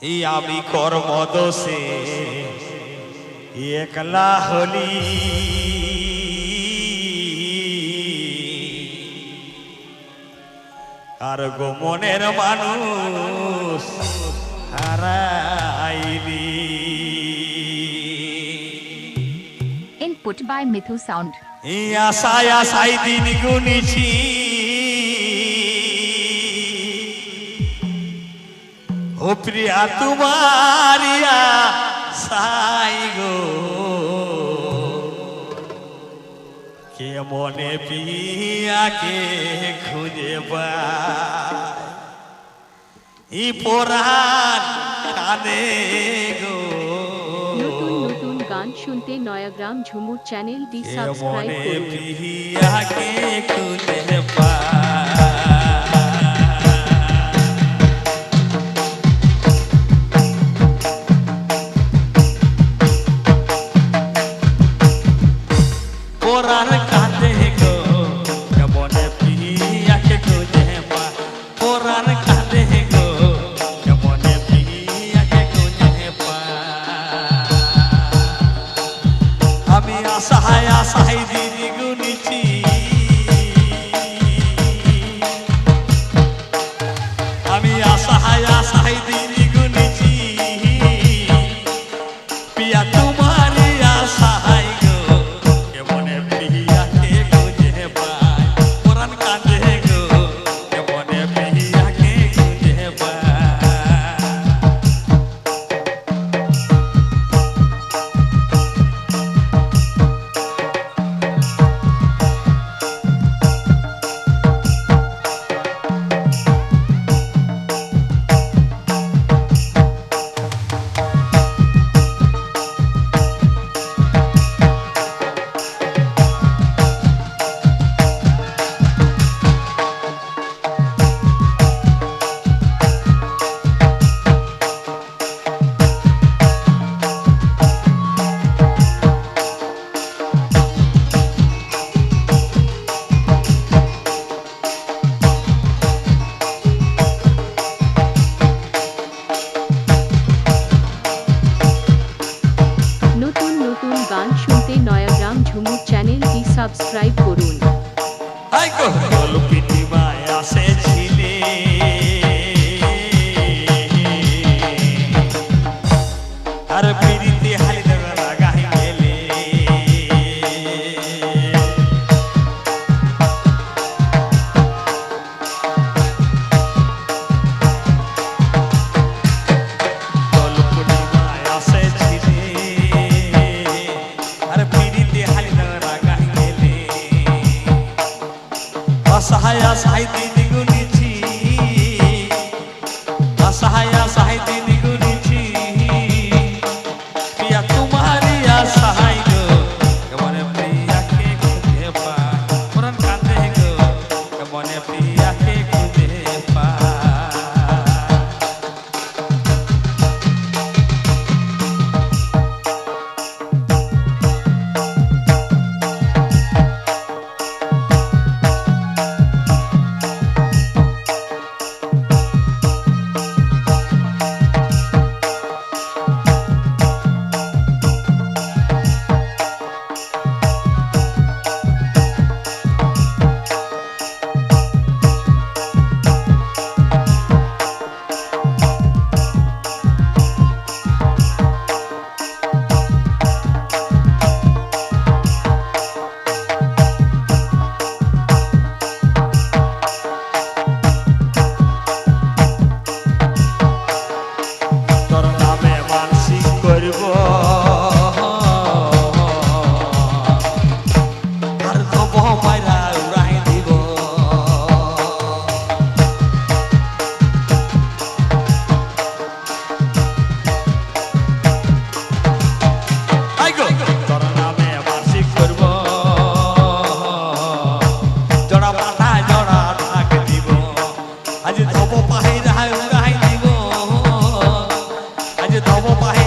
এই আমি কর্ম দোষে একলা হলি। আর গো মনের মানুষ হারাইলি Input by Mithu Sound. এই আশায় আশাই দিন গুনিছি। ও প্রিয়া তোমারিয়া সাই গো। কে মনে পিয়াকে খুঁজে ই পোরান কানে গো। নতুন নতুন গান শুনতে নয়াগ্রাম ঝুমুর চ্যানেলটি সাবস্ক্রাইব করুন। পিয়াকে খুঁজে Didi Então vou varrer